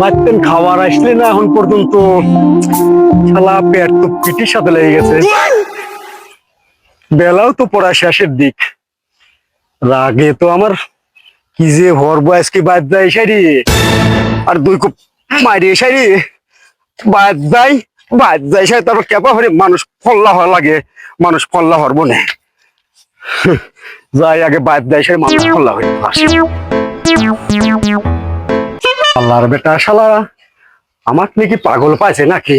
বাচ্চান খাবার আসলে না, এখন পর্যন্ত শালা পেট তো পিটির সাথে লেগে গেছে। বেলাও তো পড়া শেষের দিক। রাগে তো আমার কি যে ভর বয়সকে বাদ যায় সারি আর দুই কুপ মারিয়ে সারি বাদ যায় বাদ যায় সারি তারপর কেপা হরে মানুষ ফল্লা হওয়া লাগে। মানুষ ফল্লা হওয়ার মনে। যাই, আগে বাদ দেয় সারি মানুষ ফল্লা হয়ে আল্লাহর বেটা শালা। আমার নাকি পাগল পাইছে নাকি?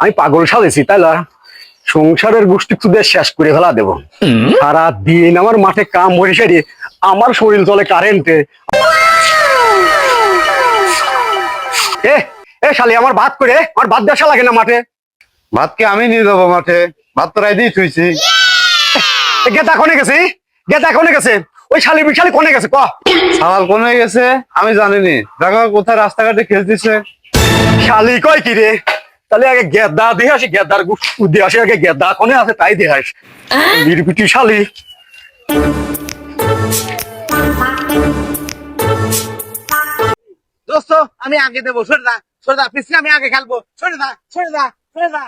আমি পাগল সাজেছি তাই না সংসারের গোষ্ঠী তুদের শেষ করে ফেলা দেব। সারা দিন আমার মাঠে কাম হয়ে সেরে আমার শরীর চলে কারেন্টে এ। এ শালি আমার ভাত করে আমার ভাত দেশা লাগে না মাঠে? ভাতকে আমি নিয়ে যাব মাঠে? ভাত তো রাইতেই থুইছি। এ গেদা কোনে গেছে? গেদা কোনে গেছে? ওই শালি বিশালি কোনে গেছে? ক সালাল কোন গেছে? আমি জানিনি। দেখো কোথায় রাস্তাঘাটে খেলতেছে শালি কয় কি রে? তাহলে আগে গেদা দিয়ে আসি গেদার দিয়ে আসি আগে গেদা কোনে আছে তাই দিয়ে আস। নির্বিটি শালি। দোস্ত আমি আগে দেবো সরে দা সরে দা পিছনে আমি আগে খেলব। সরে দা সরে দা সরে দা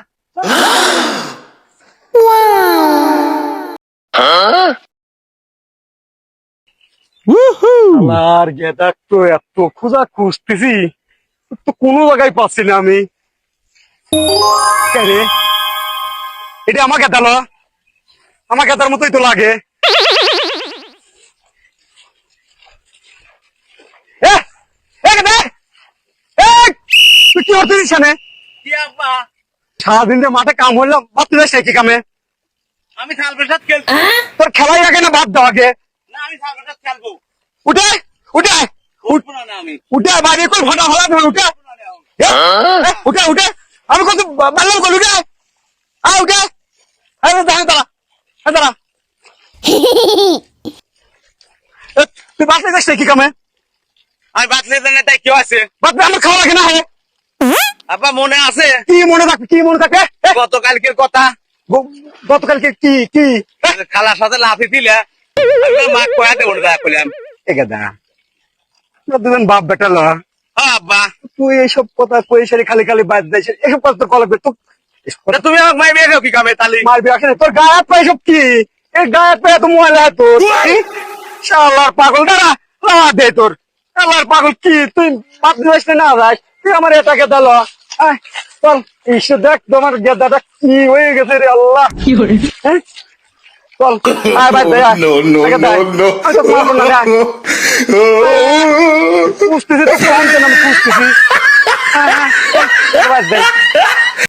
আমার গেদা তো এত খোঁজা খুঁজতেছি তো কোনো জায়গায় পাচ্ছি না আমি। এটা আমার গেদা লো আমার গেদার মতোই তো লাগে। এ, এ গেদা! এ, তুই কি করতেছিস এখানে? সারাদিন যে মাঠে কাম হইল ভাবতে যাস কি কামে? আমি খেলাই আগে না বাদ দাও আগে? উঠে উঠে আমি। ঘটা হলা উঠে। উঠে উঠে। কত বাল্লাম কল উঠে। আ উঠে। আরে দাঁড়া দাঁড়া। দাঁড়া। তুই বাসে যাস কি কামে? আমি বাতলে দেনে তাই কেউ আছে? বাদ আমার খাওয়া লাগে না হে? আব্বা মনে আছে? কি মনে থাকে কি মনে থাকে? গতকালকের কথা। গতকালকে কি কি? খালার সাথে লাফি দিলে মা কয়া দেবো না করলাম এ গেদা দুজন বাপ বেটা লা। হ্যাঁ আব্বা। তুই এইসব কথা কই সারি খালি খালি বাদ দেয় এসব কথা তো কলবে তো এসব কথা তা তুমি আমাকে মাই বেরো কি কামে তালি? মারবি আসলে তোর গায়ে হাত পায়ে সব কি? এই গায়ে হাত পায়ে তো ময়লা তোর শালার পাগল দাঁড়া লাওয়া দে তোর। শালার পাগল কি তুই বাদ দিস না যাস তুই আমার এটাকে দিল চল ঈশ্বর দেখ তোমার গেদাটা কি হয়ে গেছে রে আল্লাহ। কি হ্যাঁ? চল আয়। ভাই। আগে দে আয়। আমি তো মারবো না। পুষতেছি তো কোন আমি পুষতেছি